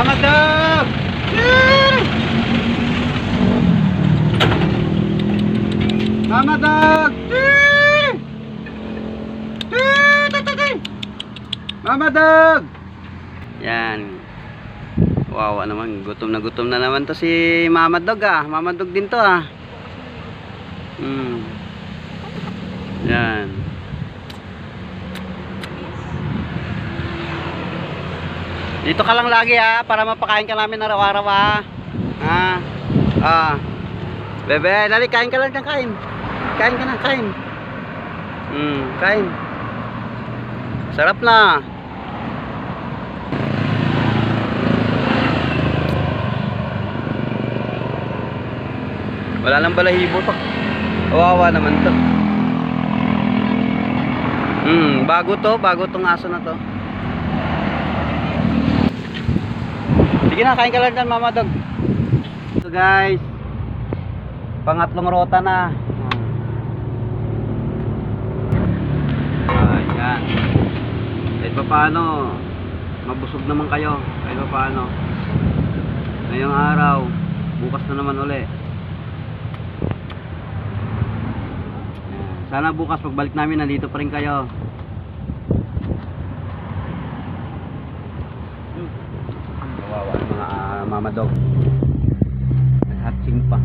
Mama Dog! Mama Dog! Mama Dog! Yan. Wawa naman. Gutom na gutom na naman to si Mama Dog ah. Mama Dog din to ah. Hmm. Yan. Dito ka lang lagi ha, para mapakain ka namin araw-araw ha. Ha? Ah. Bebe, dali, kain ka lang dyan, kain. Kain ka na, kain. Hmm, kain. Sarap na. Wala nang balahibo to. Kawawa naman to. Hmm, bago to, bago tong aso na to. Sige na, kain ka lang dyan, mama dog. So guys, pangatlong rota na. Ayan. Kahit pa paano, mabusog naman kayo. Kahit pa paano. Ngayong araw, bukas na naman uli. Sana bukas pagbalik namin, nandito pa rin kayo. Kawawa ang mga ah, mama dog. Naghatching pa.